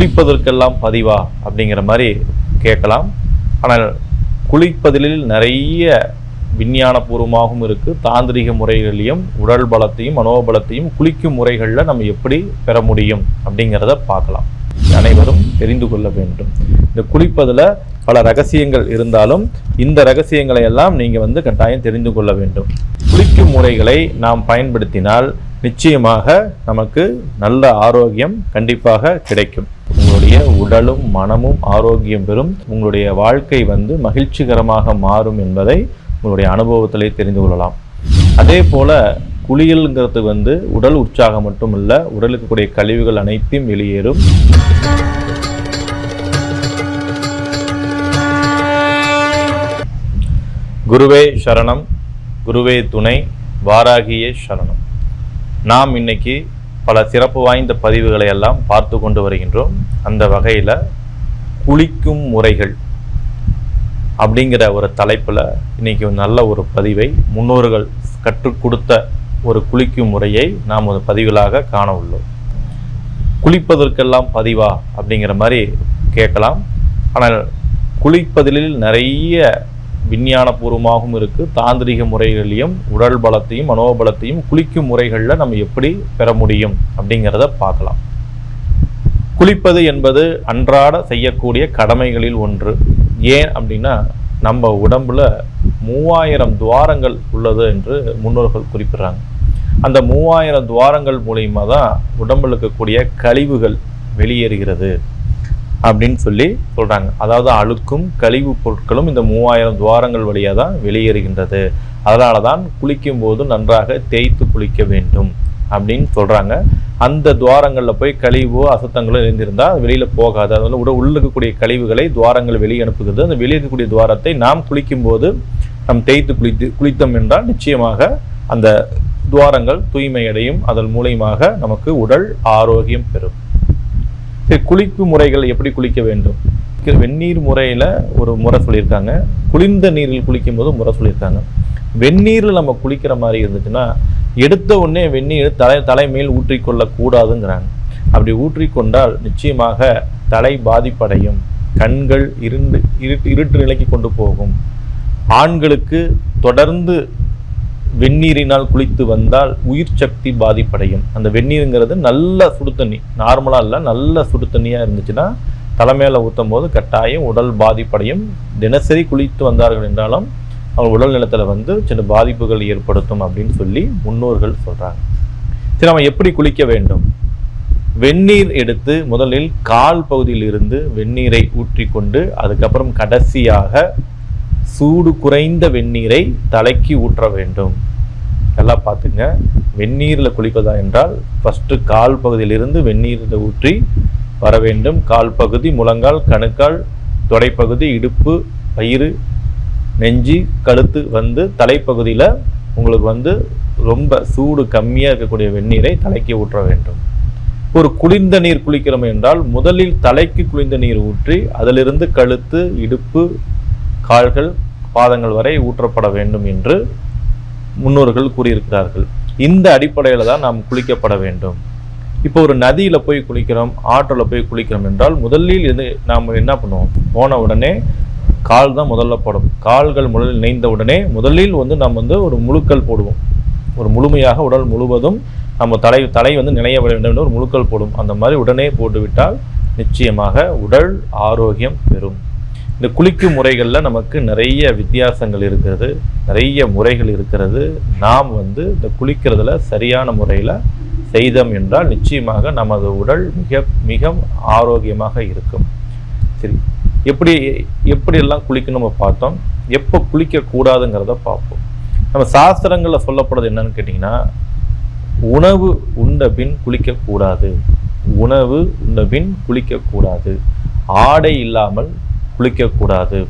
குளிப்பதற்கெல்லாம் பதிவா அப்படிங்கிற மாதிரி கேட்கலாம். ஆனால் குளிப்பதில் நிறைய விஞ்ஞானபூர்வமாகவும் இருக்குது தாந்திரிக முறைகளையும் உடல் பலத்தையும் மனோபலத்தையும் குளிக்கும் முறைகளில் நம்ம எப்படி பெற முடியும் அப்படிங்கிறத பார்க்கலாம். அனைவரும் தெரிந்து கொள்ள வேண்டும். இந்த குளிப்பதில் பல ரகசியங்கள் இருந்தாலும் இந்த ரகசியங்களை எல்லாம் நீங்கள் வந்து கட்டாயம் தெரிந்து கொள்ள வேண்டும். குளிக்கும் முறைகளை நாம் பயன்படுத்தினால் நிச்சயமாக நமக்கு நல்ல ஆரோக்கியம் கண்டிப்பாக கிடைக்கும். உங்களுடைய உடலும் மனமும் ஆரோக்கியம் பெறும். உங்களுடைய வாழ்க்கை வந்து மகிழ்ச்சிகரமாக மாறும் என்பதை உங்களுடைய அனுபவத்திலே தெரிந்து கொள்ளலாம். அதே போல குளியல்ங்கிறது வந்து உடல் உற்சாகம் மட்டும் இல்லை உடலுக்கு கூடிய கழிவுகள் அனைத்தையும் வெளியேறும். குருவே சரணம் குருவே துணை வாராகியே சரணம். நாம் இன்னைக்கு பல சிறப்பு வாய்ந்த பதிவுகளை எல்லாம் பார்த்து கொண்டு வருகின்றோம். அந்த வகையில் குளிக்கும் முறைகள் அப்படிங்கிற ஒரு தலைப்பில் இன்னைக்கு நல்ல ஒரு பதிவை முன்னோர்கள் கற்றுக் கொடுத்த ஒரு குளிக்கும் முறையை நாம் ஒரு பதிவுகளாக காண உள்ளோம். குளிப்பதற்கெல்லாம் பதிவா அப்படிங்கிற மாதிரி கேட்கலாம். ஆனால் குளிப்பதில் நிறைய விஞ்ஞானபூர்வமாகவும் இருக்குது தாந்திரிக முறைகளையும் உடல் பலத்தையும் மனோபலத்தையும் குளிக்கும் முறைகளில் நம்ம எப்படி பெற முடியும் அப்படிங்கிறத பார்க்கலாம். குளிப்பது என்பது அன்றாட செய்யக்கூடிய கடமைகளில் ஒன்று. ஏன் அப்படின்னா நம்ம உடம்புல மூவாயிரம் துவாரங்கள் உள்ளது என்று முன்னோர்கள் குறிப்பிட்றாங்க. அந்த மூவாயிரம் துவாரங்கள் மூலியமாக தான் உடம்புல இருக்கக்கூடிய கழிவுகள் வெளியேறுகிறது. அப்படின்னு சொல்லி சொல்கிறாங்க அதாவது அழுக்கும் கழிவு பொருட்களும் இந்த மூவாயிரம் துவாரங்கள் வழியாக தான் வெளியேறுகின்றது. அதனால தான் குளிக்கும் போது நன்றாக தேய்த்து குளிக்க வேண்டும் அப்படின்னு சொல்கிறாங்க அந்த துவாரங்களில் போய் கழிவோ அசுத்தங்களோ இருந்திருந்தால் வெளியில் போகாது. அது வந்து உட உள்ள இருக்கக்கூடிய கழிவுகளை துவாரங்கள் வெளியே அனுப்புகிறது. அந்த வெளியே இருக்கக்கூடிய துவாரத்தை நாம் குளிக்கும் போது நாம் தேய்த்து குளித்து குளித்தோம் என்றால் நிச்சயமாக அந்த துவாரங்கள் தூய்மையடையும். அதன் மூலியமாக நமக்கு உடல் ஆரோக்கியம் பெறும். சரி குளிப்பு முறைகள் எப்படி குளிக்க வேண்டும்? வெந்நீர் முறையில் ஒரு முறை சொல்லியிருக்காங்க. குளிர்ந்த நீரில் குளிக்கும் போது முறை சொல்லியிருக்காங்க. வெந்நீரில் நம்ம குளிக்கிற மாதிரி இருந்துச்சுன்னா எடுத்த உடனே வெந்நீர் தலை தலைமையில் ஊற்றிக்கொள்ளக்கூடாதுங்கிறாங்க. அப்படி ஊற்றிக்கொண்டால் நிச்சயமாக தலை பாதிப்படையும். கண்கள் இருண்டு இருட்டு இருட்டு நிலைக்கு கொண்டு போகும். ஆண்களுக்கு தொடர்ந்து வெந்நீரினால் குளித்து வந்தால் உயிர் சக்தி பாதிப்படையும். அந்த வெந்நீருங்கிறது நல்ல சுடு தண்ணி. நார்மலாக இல்லை நல்ல சுடு தண்ணியாக இருந்துச்சுன்னா தலைமையில் ஊற்றும் போது கட்டாயம் உடல் பாதிப்படையும். தினசரி குளித்து வந்தார்கள் என்றாலும் அவங்க உடல் நிலத்தில் வந்து சின்ன பாதிப்புகள் ஏற்படுத்தும் அப்படின்னு சொல்லி முன்னோர்கள் சொல்கிறாங்க சரி நம்ம எப்படி குளிக்க வேண்டும்? வெந்நீர் எடுத்து முதலில் கால் பகுதியில் இருந்து வெந்நீரை ஊற்றிக்கொண்டு அதுக்கப்புறம் கடைசியாக சூடு குறைந்த வெந்நீரை தலைக்கு ஊற்ற வேண்டும். எல்லாம் பார்த்துங்க. வெந்நீரில் குளிப்பதா என்றால் ஃபஸ்ட்டு கால் பகுதியிலிருந்து வெந்நீரில் ஊற்றி வர வேண்டும். கால் பகுதி முழங்கால் கணுக்கால் தொடைப்பகுதி இடுப்பு பயிறு நெஞ்சு கழுத்து வந்து தலைப்பகுதியில் உங்களுக்கு வந்து ரொம்ப சூடு கம்மியாக இருக்கக்கூடிய வெந்நீரை தலைக்கு ஊற்ற வேண்டும். ஒரு குளிர்ந்த நீர் குளிக்கிறோம் என்றால் முதலில் தலைக்கு குளிர்ந்த நீர் ஊற்றி அதிலிருந்து கழுத்து இடுப்பு கால்கள் பாதங்கள் வரை ஊற்றப்பட வேண்டும் என்று முன்னோர்கள் கூறியிருக்கிறார்கள். இந்த அடிப்படையில் தான் நாம் குளிக்கப்பட வேண்டும். இப்போ ஒரு நதியில் போய் குளிக்கிறோம் ஆற்றில் போய் குளிக்கிறோம் என்றால் முதலில் இது நாம் என்ன பண்ணுவோம்? போன உடனே கால் தான் முதல்ல போடும் கால்கள் முதலில் இணைந்த உடனே முதலில் வந்து நாம் வந்து ஒரு முழுக்கல் போடுவோம். ஒரு முழுமையாக உடல் முழுவதும் நம்ம தலை தலை வந்து நினைய வேண்டும் என்று ஒரு முழுக்கல் போடும். அந்த மாதிரி உடனே போட்டுவிட்டால் நிச்சயமாக உடல் ஆரோக்கியம் பெறும். இந்த குளிக்கும் முறைகளில் நமக்கு நிறைய வித்தியாசங்கள் இருக்கிறது நிறைய முறைகள் இருக்கிறது. நாம் வந்து இந்த குளிக்கிறதுல சரியான முறையில் செய்தோம் என்றால் நிச்சயமாக நமது உடல் மிக மிக ஆரோக்கியமாக இருக்கும். சரி எப்படி எப்படியெல்லாம் குளிக்கணும் நம்ம பார்த்தோம். எப்போ குளிக்கக்கூடாதுங்கிறத பார்ப்போம். நம்ம சாஸ்திரங்களில் சொல்லப்படுறது என்னன்னு கேட்டிங்கன்னா உணவு உண்ட பின் குளிக்கக்கூடாது. உணவு உண்ட பின் குளிக்கக்கூடாது. ஆடை இல்லாமல் குளிக்கக்கூடாது.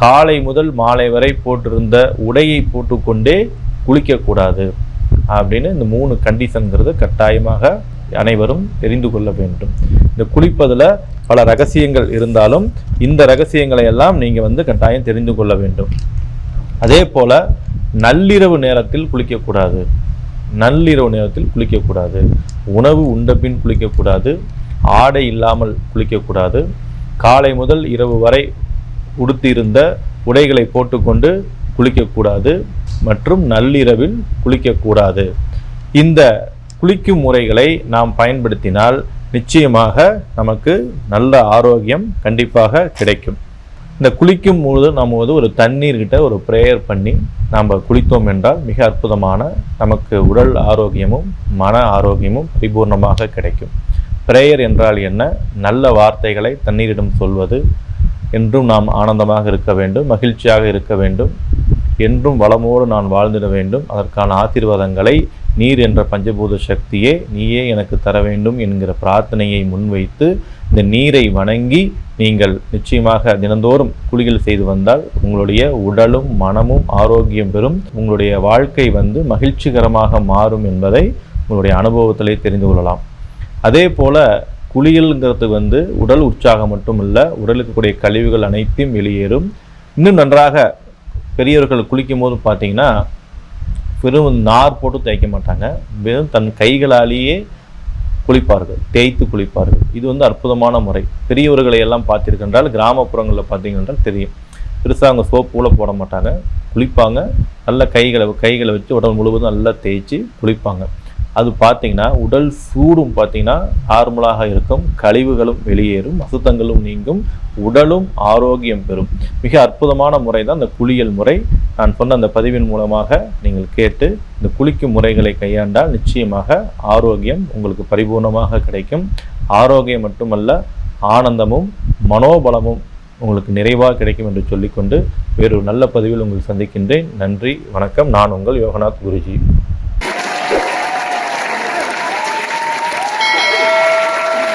காலை முதல் மாலை வரை போட்டிருந்த உடையை போட்டுக்கொண்டே குளிக்கக்கூடாது. அப்படின்னு இந்த மூணு கண்டிஷன்கிறது கட்டாயமாக அனைவரும் தெரிந்து கொள்ள வேண்டும். இந்த குளிப்பதில் பல ரகசியங்கள் இருந்தாலும் இந்த ரகசியங்களை எல்லாம் நீங்கள் வந்து கட்டாயம் தெரிந்து கொள்ள வேண்டும். அதே போல் நள்ளிரவு நேரத்தில் குளிக்கக்கூடாது. நள்ளிரவு நேரத்தில் குளிக்கக்கூடாது. உணவு உண்ட பின் குளிக்கக்கூடாது. ஆடை இல்லாமல் குளிக்கக்கூடாது. காலை முதல் இரவு வரை உடுத்தியிருந்த உடைகளை போட்டுக்கொண்டு குளிக்கக்கூடாது மற்றும் நள்ளிரவில் குளிக்கக்கூடாது. இந்த குளிக்கும் முறைகளை நாம் பயன்படுத்தினால் நிச்சயமாக நமக்கு நல்ல ஆரோக்கியம் கண்டிப்பாக கிடைக்கும். இந்த குளிக்கும் பொழுது நம்ம வந்து ஒரு தண்ணீர்கிட்ட ஒரு ப்ரேயர் பண்ணி நாம் குளித்தோம் என்றால் மிக அற்புதமான நமக்கு உடல் ஆரோக்கியமும் மன ஆரோக்கியமும் பரிபூர்ணமாக கிடைக்கும். பிரேயர் என்றால் என்ன? நல்ல வார்த்தைகளை தண்ணீரிடம் சொல்வது. என்றும் நாம் ஆனந்தமாக இருக்க வேண்டும் மகிழ்ச்சியாக இருக்க வேண்டும். என்றும் வளமோடு நான் வாழ்ந்திட வேண்டும். அதற்கான ஆசீர்வாதங்களை நீர் என்ற பஞ்சபூத சக்தியே நீயே எனக்கு தர வேண்டும் என்கிற பிரார்த்தனையை முன்வைத்து இந்த நீரை வணங்கி நீங்கள் நிச்சயமாக தினந்தோறும் குளிகள் செய்து வந்தால் உங்களுடைய உடலும் மனமும் ஆரோக்கியம் பெறும். உங்களுடைய வாழ்க்கை வந்து மகிழ்ச்சிகரமாக மாறும் என்பதை உங்களுடைய அனுபவத்திலே தெரிந்து கொள்ளலாம். அதே போல் குளியல்ங்கிறது வந்து உடல் உற்சாகம் மட்டும் இல்லை உடலுக்கு கூடிய கழிவுகள் அனைத்தையும் வெளியேறும். இன்னும் நன்றாக பெரியவர்கள் குளிக்கும் போது பார்த்தீங்கன்னா வெறும் நார் போட்டு தேய்க்க மாட்டாங்க. வெறும் தன் கைகளாலேயே குளிப்பார்கள் தேய்த்து குளிப்பார்கள். இது வந்து அற்புதமான முறை. பெரியவர்களை எல்லாம் பார்த்திருக்கின்றால் கிராமப்புறங்களில் பார்த்தீங்கன்றால் தெரியும். பெருசாக அவங்க சோப்பு கூட போட மாட்டாங்க. குளிப்பாங்க. நல்ல கைகளை கைகளை வச்சு உடல் முழுவதும் நல்லா தேய்ச்சி குளிப்பாங்க. அது பார்த்தீங்கன்னா உடல் சூடும் பார்த்தீங்கன்னா நார்மலாக இருக்கும். கழிவுகளும் வெளியேறும். அசுத்தங்களும் நீங்கும். உடலும் ஆரோக்கியம் பெறும். மிக அற்புதமான முறை தான் இந்த குளியல் முறை. நான் சொன்ன அந்த பதிவின் மூலமாக நீங்கள் கேட்டு இந்த குளிக்கும் முறைகளை கையாண்டால் நிச்சயமாக ஆரோக்கியம் உங்களுக்கு பரிபூர்ணமாக கிடைக்கும். ஆரோக்கியம் மட்டுமல்ல ஆனந்தமும் மனோபலமும் உங்களுக்கு நிறைவாக கிடைக்கும் என்று சொல்லிக்கொண்டு வேறொரு நல்ல பதிவில் உங்களை சந்திக்கின்றேன். நன்றி வணக்கம். நான் உங்கள் யோகநாத் குருஜி.